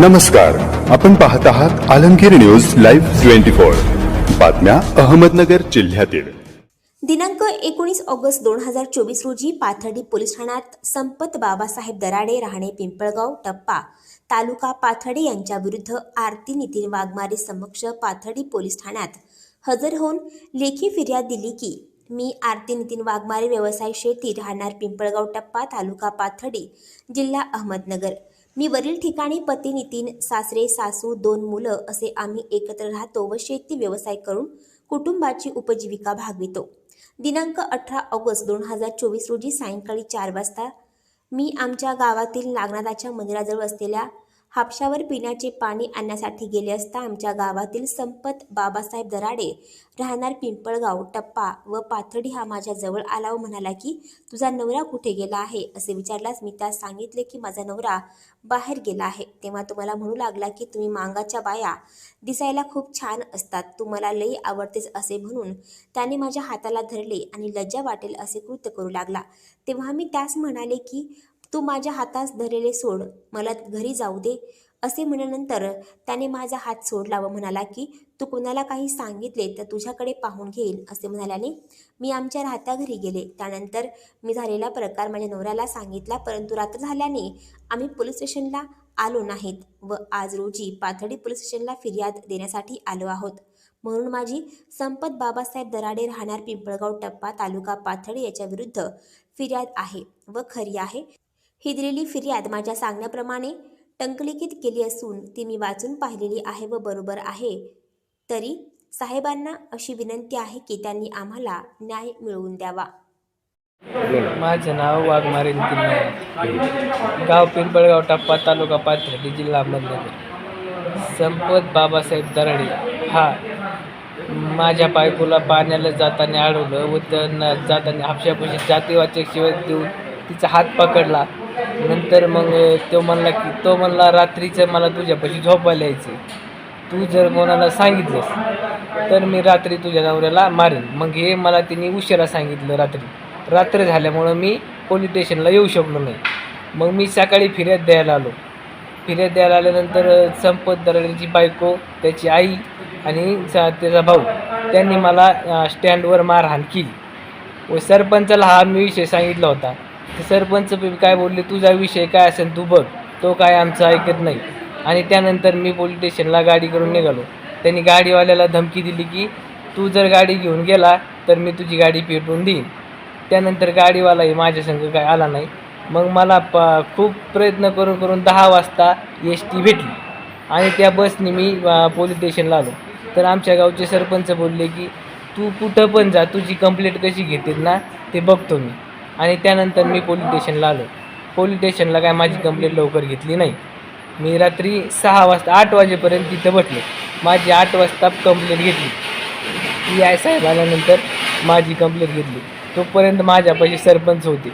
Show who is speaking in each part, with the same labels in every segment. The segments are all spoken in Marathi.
Speaker 1: नमस्कार. आपण पाहत आहात Alamgir news live twenty four. बातम्या अहमदनगर जिल्ह्यातील.
Speaker 2: दिनांक एकोणीस ऑगस्ट दोन हजार चोवीस रोजी पाथर्डी पोलीस ठाण्यात संपत बाबासाहेब दराडे राहणे पिंपळगाव टप्पा तालुका पाथर्डे यांच्या विरुद्ध आरती नितीन वाघमारे समक्ष पाथर्डी पोलीस ठाण्यात हजर होऊन लेखी फिर्याद दिली की मी आरती नितीन वाघमारे व्यवसाय शेती राहणार पिंपळगाव टप्पा तालुका पाथर्डी जिल्हा अहमदनगर. मी वरील ठिकाणी पती नितीन सासरे सासू दोन मुलं असे आम्ही एकत्र राहतो व शेती व्यवसाय करून कुटुंबाची उपजीविका भागवितो. दिनांक अठरा ऑगस्ट दोन हजार चोवीस रोजी सायंकाळी चार वाजता मी आमच्या गावातील नागनाथाच्या मंदिराजवळ असलेल्या हापशावर पिण्याचे पाणी आणण्यासाठी गेले असता आमच्या गावातील संपत बाबासाहेब दराडे राहणार पिंपळगाव टप्पा व पाथर्डी हा माझ्याजवळ आला व म्हणाला की तुझा नवरा कुठे गेला आहे? असे विचारल्यास मी त्यास सांगितले की माझा नवरा बाहेर गेला आहे. तेव्हा तुम्हाला म्हणू लागला की तुम्ही मांगाच्या बाया दिसायला खूप छान असतात. तू मला लई आवडतेस असे म्हणून त्याने माझ्या हाताला धरले आणि लज्जा वाटेल असे कृत्य करू लागला. तेव्हा मी त्यास म्हणाले की तू माझ्या हातास धरलेले सोड मला घरी जाऊ दे असे म्हणल्यानंतर त्याने माझा हात सोडला व म्हणाला की तू कोणाला काही सांगितले तर तुझ्याकडे पाहून घेईल असे म्हणाल्याने मी आमच्या राहत्या घरी गेले. त्यानंतर मी झालेला प्रकार माझ्या नवऱ्याला सांगितला परंतु रात्र झाल्याने आम्ही पोलीस स्टेशनला आलो नाहीत व आज रोजी पाथडी पोलीस स्टेशनला फिर्याद देण्यासाठी आलो आहोत. म्हणून माझी संपत बाबासाहेब दराडे राहणार पिंपळगाव टप्पा तालुका पाथडी याच्या विरुद्ध फिर्याद आहे व खरी आहे. ही दिलेली फिर्याद माझ्या सांगण्याप्रमाणे टंकलिखित केली असून ती मी वाचून पाहिलेली आहे व बरोबर आहे. तरी साहेबांना अशी विनंती आहे की त्यांनी आम्हाला न्याय मिळवून द्यावा.
Speaker 3: माझं नाव वाघमारे गाव पिंपळगाव टप्पा तालुका पाथर्डी जिल्हा अहमदनगर. संपत बाबासाहेब दराडे हा माझ्या बायकोला पाण्याला जाताना अडवलं व त्यांना जाताना हापशापाशी जातीवाचक शिवाय देऊन तिचा हात पकडला. नंतर मग तो म्हणला की तो म्हणला रात्रीचं मला तुझ्यापाशी झोपायला यायचं तू जर कोणाला सांगितलंस तर मी रात्री तुझ्या नवऱ्याला मारेन. मग हे मला तिने उशिरा सांगितलं रात्री. रात्र झाल्यामुळं मी पोलीस स्टेशनला येऊ शकलो नाही. मग मी सकाळी फिर्याद द्यायला आलो. फिर्याद द्यायला आल्यानंतर संपत दराड्यांची बायको त्याची आई आणि सा- त्याचा भाऊ त्यांनी मला स्टँडवर मारहाण केली. व सरपंचाला हा मी विषय सांगितला होता. ते सरपंच बी काय बोलले तुझा विषय काय असेल तू बघ तो काय आमचं ऐकत नाही. आणि त्यानंतर मी पोलीस स्टेशनला गाडी करून निघालो. त्यांनी गाडीवाल्याला धमकी दिली की तू जर गाडी घेऊन गेला तर मी तुझी गाडी पेटवून देईन. त्यानंतर गाडीवालाही माझ्या संग काय आला नाही. मग मला प खूप प्रयत्न करून करून दहा वाजता एस टी भेटली. आणि त्या बसने मी पोलीस स्टेशनला आलो. तर आमच्या गावचे सरपंच बोलले की तू कुठं पण जा तुझी कंप्लेंट कशी घेते ना ते बघतो मी. आणि त्यानंतर मी पोलीस स्टेशनला आलो. पोलीस स्टेशनला काय माझी कंप्लेंट लवकर घेतली नाही. मी रात्री सहा वाजता आठ वाजेपर्यंत तिथं बसलो. माझी आठ वाजता कंप्लेंट घेतली. पी आय साहेब आल्यानंतर माझी कंप्लेंट घेतली. तोपर्यंत माझ्यापाशी सरपंच होते.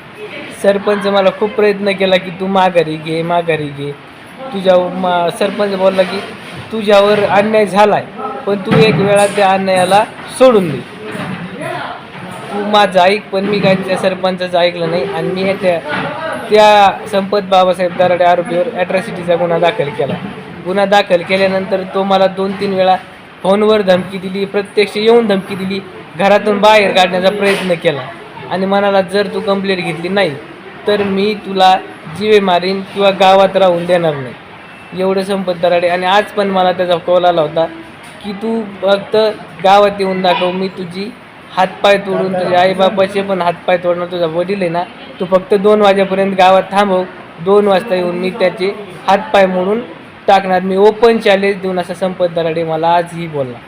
Speaker 3: सरपंच मला खूप प्रयत्न केला की तू माघारी घे माघारी घे. तुझ्या मा सरपंच बोलला की तुझ्यावर अन्याय झाला आहे पण तू एक वेळा त्या अन्यायाला सोडून दे. तू माझं ऐक पण मी काय त्या सरपंचाचं ऐकलं नाही. आणि मी त्या त्या संपत बाबासाहेब दराडे आरोपीवर ॲट्रॉसिटीचा गुन्हा दाखल केला. गुन्हा दाखल केल्यानंतर तो मला दोन तीन वेळा फोनवर धमकी दिली प्रत्यक्ष येऊन धमकी दिली घरातून बाहेर काढण्याचा प्रयत्न केला. आणि मनाला जर तू कंप्लेंट घेतली नाही तर मी तुला जीवे मारीन किंवा गावात राहून देणार नाही. एवढं संपत दराडे. आणि आज पण मला त्याचा कॉल आला होता की तू फक्त गावात येऊन दाखव मी तुझी हातपाय तोडून तुझ्या आईबापाचे पण हातपाय तोडणार तुझा वडील आहे ना तू फक्त दोन वाजेपर्यंत गावात थांबव. दोन वाजता येऊन मी त्याचे हातपाय मोडून टाकणार. मी ओपन चॅलेंज देऊन असा संपत दराडे मला आजही बोलला.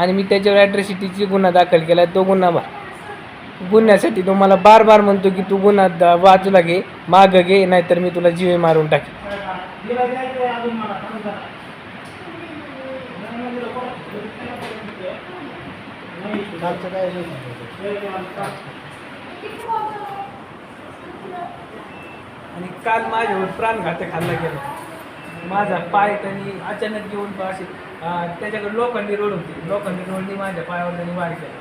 Speaker 3: आणि मी त्याच्यावर ॲट्रॉसिटीची गुन्हा दाखल केला. तो गुन्हा बा गुन्ह्यासाठी तो मला बार बार म्हणतो की तू गुन्हा दा- बाजूला घे मागं घे नाहीतर मी तुला जीवे मारून टाकेन. आणि काल माझ्यावर प्राणघातक हल्ला केला. माझा पाय त्यांनी अचानक घेऊन असे त्याच्याकडे लोखंडी रोड होती. लोखंडी रोडनी माझ्या पायावर त्यांनी वार केला.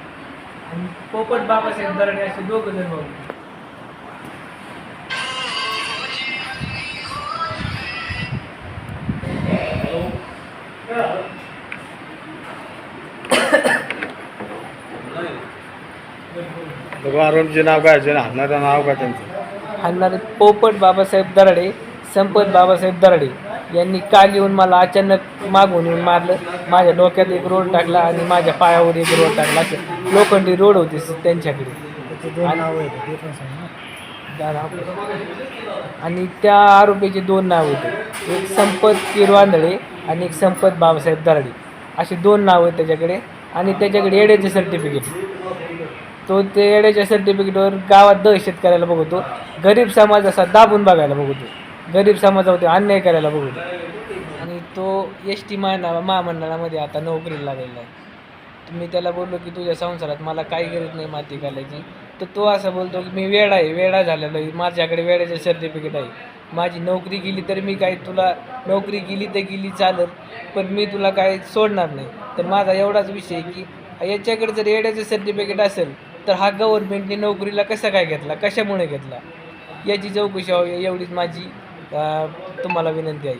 Speaker 3: आणि पोपट बाबासाहेब दराडे असे दोघं जण भाऊ
Speaker 4: आरोपीचे नाव काय हाणणारं नाव काय त्यांचं?
Speaker 3: हाणणारे पोपट बाबासाहेब दराडे संपत बाबासाहेब दराडे. यांनी काल येऊन मला अचानक मागून येऊन मारलं. माझ्या डोक्यात एक रोड टाकला आणि माझ्या पायावर एक रोड टाकला. असं लोखंडी रोड होते स- त्यांच्याकडे. आणि- दा- नाव- आणि त्या आरोपीचे दोन नाव होते. एक संपत किरवांदळे आणि एक संपत बाबासाहेब दराडे. असे दोन नाव आहेत त्याच्याकडे. आणि त्याच्याकडे येड्याचे सर्टिफिकेट तो ते येड्याच्या सर्टिफिकेटवर गावात दहशत करायला बघतो. गरीब समाज असा दाबून बघायला बघतो. गरीब समाजावरती अन्याय करायला बघतो. आणि तो एस टी महाना महामंडळामध्ये आता नोकरीला लागलेला आहे. तर मी त्याला बोललो की तुझ्या संसारात मला काही गरज नाही माती घालायची. तर तो असं बोलतो की मी वेडा आहे वेडा झालेलो आहे. माझ्याकडे वेळाचे सर्टिफिकेट आहे. माझी नोकरी गेली तर मी काय तुला नोकरी गेली तर गेली चालत पण मी तुला काय सोडणार नाही. तर माझा एवढाच विषय आहे की याच्याकडे जर येड्याचं सर्टिफिकेट असेल तर हा गव्हर्नमेंटने नोकरीला कसा काय घेतला? कशामुळे घेतला? याची चौकशी व्हावी एवढीच माझी तुम्हाला विनंती आहे.